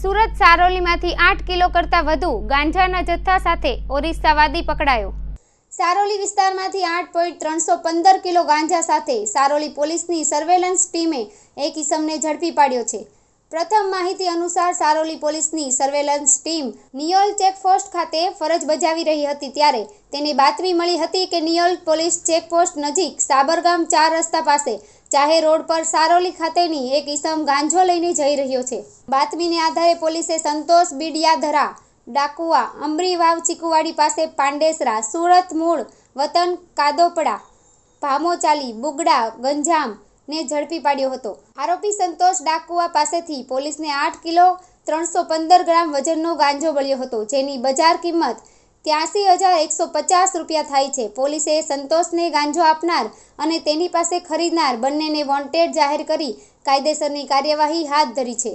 સુરત સારોલીમાંથી આઠ કિલો કરતાં વધુ ગાંજાના જથ્થા સાથે ઓરિસ્સાવાદી પકડાયો. સારોલી વિસ્તારમાંથી આઠ પોઈન્ટ ત્રણસો પંદર કિલો ગાંજા સાથે સારોલી પોલીસની સર્વેલન્સ ટીમે એક ઇસમને ઝડપી પાડ્યો છે. પ્રથમ માહિતી અનુસાર સારોલી પોલીસની સર્વેલન્સ ટીમ નિયોલ ચેકપોસ્ટ ખાતે ફરજ બજાવી રહી હતી ત્યારે તેને બાતમી મળી હતી કે નિયોલ પોલીસ ચેકપોસ્ટ નજીક સાબરગામ ચાર રસ્તા પાસે ચાહે રોડ પર સારોલી ખાતેની એક ઈસમ ગાંજો લઈને જઈ રહ્યો છે. બાતમીને આધારે પોલીસે સંતોષ બીડિયાધરા, ડાકુઆ અમરીવાવ ચીકુવાડી પાસે પાંડેસરા, સુરત મૂળ, વતન કાદોપડા, ભામોચાલી, બુગડા, ગંજામ ને ઝડપી પાડ્યો હતો. આરોપી સંતોષ ડાકુઆ પાસેથી પોલીસને આઠ કિલો ત્રણસો પંદર ગ્રામ વજનનો ગાંજો મળ્યો હતો, જેની બજાર કિંમત ત્યાસી હજાર એકસો પચાસ રૂપિયા થાય છે. પોલીસે સંતોષને ગાંજો આપનાર અને તેની પાસે ખરીદનાર બંનેને વોન્ટેડ જાહેર કરી કાયદેસરની કાર્યવાહી હાથ ધરી છે.